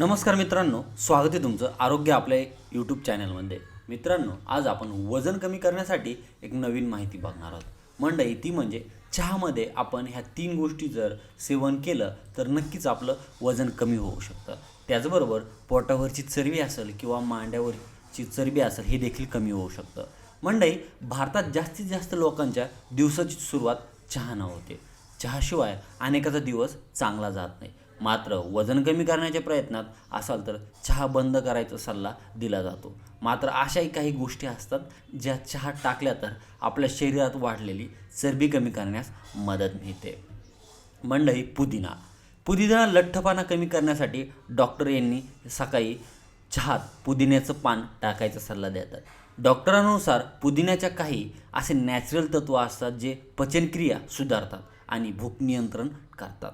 नमस्कार मित्रांनो स्वागत आहे तुमचं आरोग्य आपल्या यूट्यूब चॅनलमध्ये मित्रांनो आज आपण वजन कमी करण्यासाठी एक नवीन माहिती बघणार आहोत. मंडई ती म्हणजे चहामध्ये आपण ह्या तीन गोष्टी जर सेवन केलं तर नक्कीच आपलं वजन कमी होऊ शकतं. त्याचबरोबर पोटावरची चरबी असेल किंवा मांड्यावरची चरबी असेल हे देखील कमी होऊ शकतं. मंडई भारतात जास्तीत जास्त लोकांच्या दिवसाची सुरुवात चहानं होते. चहाशिवाय अनेकाचा दिवस चांगला जात नाही. मात्र वजन कमी करण्याच्या प्रयत्नात असाल तर चहा बंद करायचा सल्ला दिला जातो. मात्र अशाही काही गोष्टी असतात ज्या चहा टाकल्या तर आपल्या शरीरात वाढलेली चरबी कमी करण्यास मदत मिळते. मंडई पुदिना. पुदिना लठ्ठपणा कमी करण्यासाठी डॉक्टर यांनी सकाळी चहात पुदिन्याचं पान टाकायचा सल्ला देतात. डॉक्टरांनुसार पुदिन्याच्या काही असे नॅचरल तत्व असतात जे पचनक्रिया सुधारतात आणि भूक नियंत्रण करतात.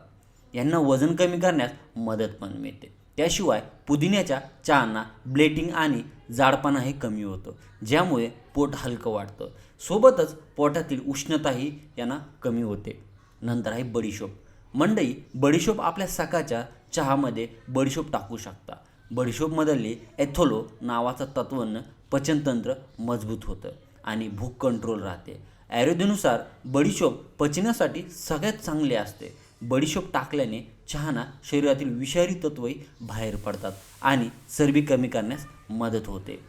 यांना वजन कमी करण्यास मदत पण मिळते. त्याशिवाय पुदिन्याच्या चहांना ब्लेटिंग आणि जाडपणाही कमी होतं ज्यामुळे पोट हलकं वाटतं. सोबतच पोटातील उष्णताही यांना कमी होते. नंतर आहे बडीशोप. मंडई बडीशोप आपल्या सकाळच्या चहामध्ये बडीशोप टाकू शकता. बडीशोपमधले एथोलो नावाचं तत्वनं पचनतंत्र मजबूत होतं आणि भूक कंट्रोल राहते. आयुर्वेदनुसार बडीशोप पचनासाठी सगळ्यात चांगले असते. बडीशोप टाकल्याने चहाना शरीरातील विषारी तत्वही बाहेर पडतात आणि चरबी कमी करण्यास मदत होते.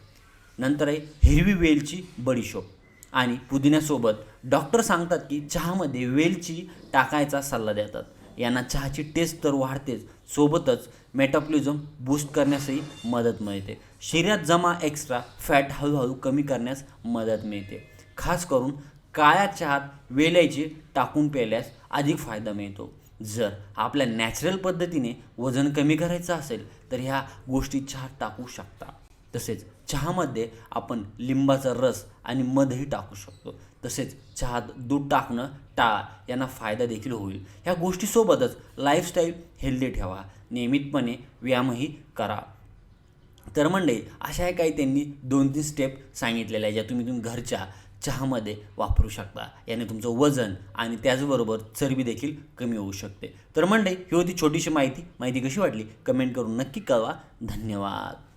नंतर आहे हिरवी वेलची बडीशोप. आणि पुदिन्यासोबत डॉक्टर सांगतात की चहामध्ये वेलची टाकायचा सल्ला देतात. यांना चहाची टेस्ट तर वाढतेच सोबतच मेटाप्लिझम बूस्ट करण्यासही मदत मिळते. शरीरात जमा एक्स्ट्रा फॅट हळूहळू कमी करण्यास मदत मिळते. खास करून काळ्या चहात वेलायची टाकून प्यायल्यास अधिक फायदा मिळतो. जर आपल्या नॅचरल पद्धतीने वजन कमी करायचं असेल तर ह्या गोष्टी चहात टाकू शकता. तसेच चहामध्ये आपण लिंबाचा रस आणि मधही टाकू शकतो. तसेच चहात दूध टाकणं टाळा यांना फायदा देखील होईल. ह्या गोष्टीसोबतच लाईफस्टाईल हेल्दी ठेवा. नियमितपणे व्यायामही करा. तर मंडळी अशा काही त्यांनी दोन तीन स्टेप सांगितलेल्या आहे ज्या तुम्ही तुम्ही घरच्या चहामध्ये वापरू शकता. याने तुमचं वजन आणि त्याचबरोबर चरबी देखील कमी होऊ शकते. तर मंडळी ही होती छोटीशी माहिती. माहिती कशी वाटली? कमेंट करून नक्की कळवा. धन्यवाद.